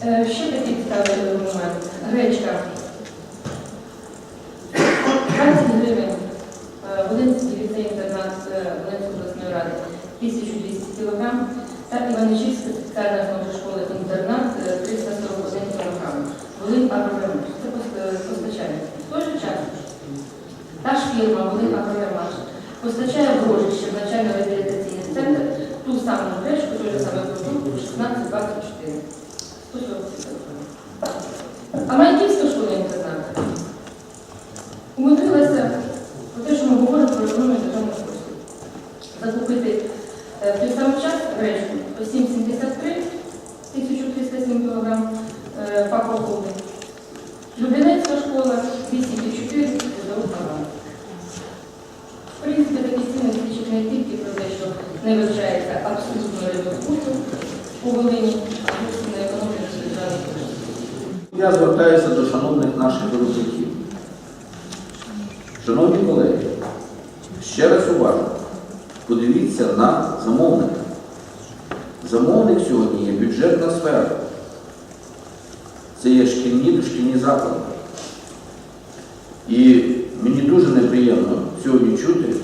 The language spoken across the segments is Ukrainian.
Ще такі підстави момент. Гречка. 20 гривень. Е, Волинський ліцей інтернат е, Волинської обласної ради 1200 кг. Та Іваничівська спеціальна школа інтернат е, 341 кг. Волинь Агроремонт. Це е. В той же час та ж фірма Волинь Агроремонт постачає в Рожище в навчально-реабілітаційний центр ту саму гречку, той же самий продукт 1624. 140 кг. А Майківська школа інтернат умудрилася, про те, що ми говоримо про економію державних коштів, закупити е, в той самий час гречку по 7,73 1307 кг пакоповий. Люблінецька школа 8,4 кг. В принципі, такі ціни свідчать не тільки про те, що не вивчається абсолютно ринок курсу у Волині, а не. Я звертаюся до шановних наших виробників. Шановні колеги, ще раз уважно, подивіться на замовника. Замовник сьогодні є бюджетна сфера. Це є шкільні дошкільні заклади. І мені дуже неприємно сьогодні чути,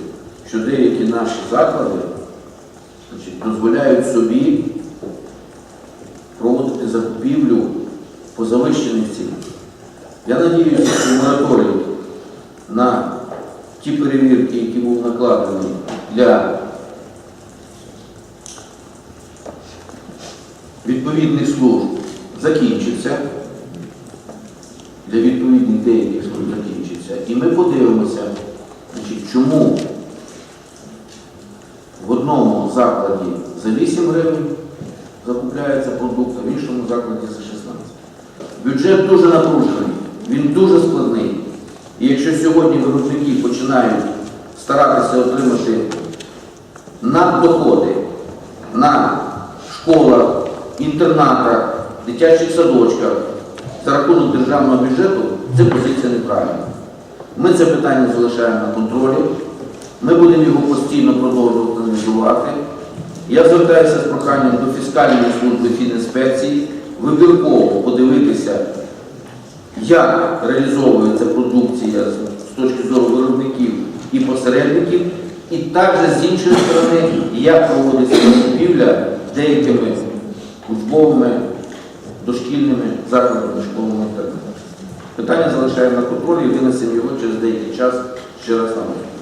що деякі наші заклади значить, дозволяють собі проводити закупівлю по завищених цінах. Я надіюся, що мораторій на ті перевірки, які був накладений для відповідних служб, закінчиться. Для відповідних деяких служб закінчиться. І ми подивимося, значить, чому в одному закладі за 8 гривень закупляється продукт, а в іншому закладі за 16. Бюджет дуже напружений, він дуже складний. І якщо сьогодні виробники починають старатися отримати наддоходи на школах, інтернатах, дитячих садочках за рахунок державного бюджету, це позиція неправильна. Ми це питання залишаємо на контролі. Ми будемо його постійно продовжувати. Я звертаюся з проханням до фіскальної служби фінінспекції вибірково подивитися, як реалізовується продукція з точки зору виробників і посередників, і також з іншої сторони, як проводиться закупівля деякими учбовими дошкільними закладами школами інтернату. Питання залишаємо на контролі і винесемо його через деякий час ще раз на розгляд.